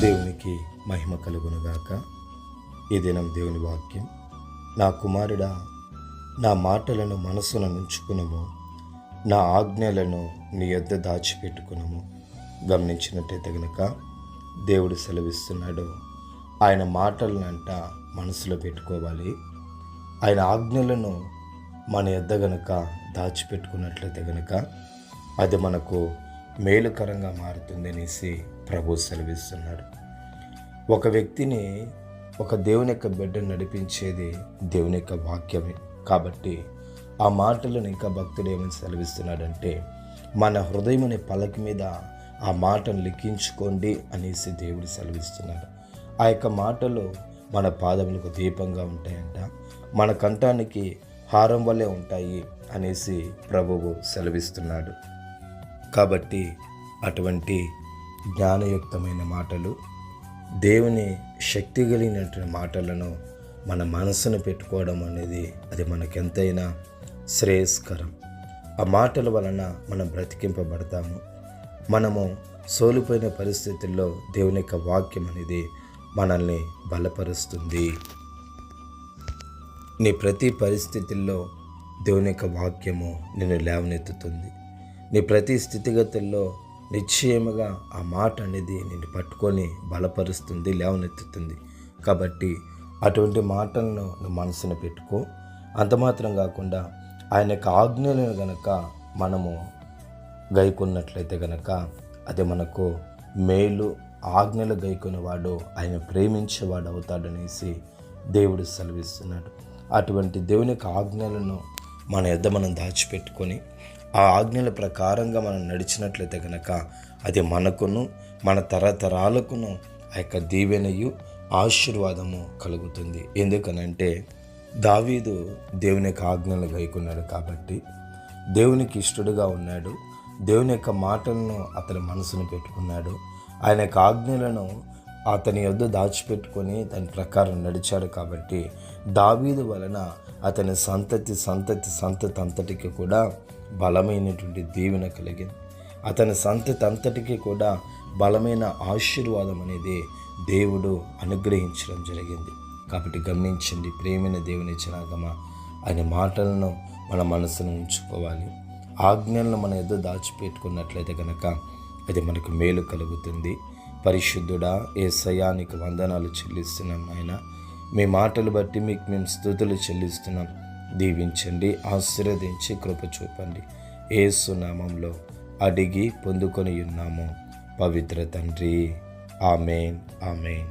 దేవునికి మహిమ కలుగునుగాక. ఈ దినం దేవుని వాక్యం. నా కుమారుడా నా మాటలను మనసున నుంచుకునము. నా ఆజ్ఞలను నీ యొద్ద దాచిపెట్టుకునము. గమనించినట్టయితే గనక దేవుడు సెలవిస్తున్నాడు. ఆయన మాటలనంట మనసులో పెట్టుకోవాలి. ఆయన ఆజ్ఞలను మన యొద్ద గనక దాచిపెట్టుకున్నట్లయితే గనక అది మనకు మేలుకరంగా మారుతుంది అనేసి ప్రభు సెలవిస్తున్నాడు. ఒక వ్యక్తిని ఒక దేవుని యొక్క బిడ్డను నడిపించేది దేవుని యొక్క వాక్యమే. కాబట్టి ఆ మాటలను ఇంకా భక్తుడు ఏమని సెలవిస్తున్నాడంటే మన హృదయం అనే పలక మీద ఆ మాటను లిఖించుకోండి అనేసి దేవుడు సెలవిస్తున్నాడు. ఆ యొక్క మాటలు మన పాదములకు దీపంగా ఉంటాయంట. మన కంఠానికి హారం వల్లే ఉంటాయి అనేసి ప్రభువు సెలవిస్తున్నాడు. కాబట్టి అటువంటి జ్ఞానయుక్తమైన మాటలు దేవుని శక్తి కలిగినటువంటి మాటలను మన మనసును పెట్టుకోవడం అనేది అది మనకెంతైనా శ్రేయస్కరం. ఆ మాటల వలన మనం బ్రతికింపబడతాము. మనము సోలిపోయిన పరిస్థితుల్లో దేవుని యొక్క వాక్యం అనేది మనల్ని బలపరుస్తుంది. నీ ప్రతి పరిస్థితుల్లో దేవుని యొక్క వాక్యము నిన్ను లేవనెత్తుతుంది. నీ ప్రతి స్థితిగతుల్లో నిశ్చయముగా ఆ మాట అనేది నిన్ను పట్టుకొని బలపరుస్తుంది లేవనెత్తుతుంది. కాబట్టి అటువంటి మాటలను నువ్వు మనసును పెట్టుకో. అంత మాత్రం కాకుండా ఆయన యొక్క ఆజ్ఞలను గనక మనము గైకున్నట్లయితే గనక అది మనకు మేలు ఆజ్ఞలు గైకునేవాడు ఆయన ప్రేమించేవాడు అవుతాడనేసి దేవుడు సెలవిస్తున్నాడు. అటువంటి దేవుని యొక్క ఆజ్ఞలను మన యొద్ద మనం దాచిపెట్టుకొని ఆ ఆజ్ఞల ప్రకారంగా మనం నడిచినట్లయితే కనుక అది మనకును మన తరతరాలకును ఆ యొక్క దీవెనయు ఆశీర్వాదము కలుగుతుంది. ఎందుకనంటే దావీదు దేవుని యొక్క ఆజ్ఞలు గైకున్నాడు కాబట్టి దేవునికి ఇష్టడుగా ఉన్నాడు. దేవుని యొక్క మాటలను అతని మనసును పెట్టుకున్నాడు. ఆయన యొక్క ఆజ్ఞలను అతని యొద్ద దాచిపెట్టుకొని దాని ప్రకారం నడిచాడు కాబట్టి దావీదు వలన అతని సంతతి సంతతి సంతతి అంతటికి కూడా బలమైనటువంటి దీవెన కలిగింది. అతని సంతతి అంతటికి కూడా బలమైన ఆశీర్వాదం అనేది దేవుడు అనుగ్రహించడం జరిగింది. కాబట్టి గమనించండి ప్రేమైన దేవుని జనాగమ ఆయన మాటలను మన మనసును ఉంచుకోవాలి. ఆజ్ఞలను మన ఎద్దు దాచిపెట్టుకున్నట్లయితే కనుక అది మనకు మేలు కలుగుతుంది. పరిశుద్ధుడా ఏ సయానికి వందనాలు చెల్లిస్తున్నాం ఆయన మీ మాటలు బట్టి మీకు మేము స్థుతులు చెల్లిస్తున్నాం. దీవించండి ఆశీర్వదించి కృప చూపండి. ఏసు నామంలో అడిగి పొందుకొని ఉన్నాము. పవిత్ర తండ్రి. Amen amen.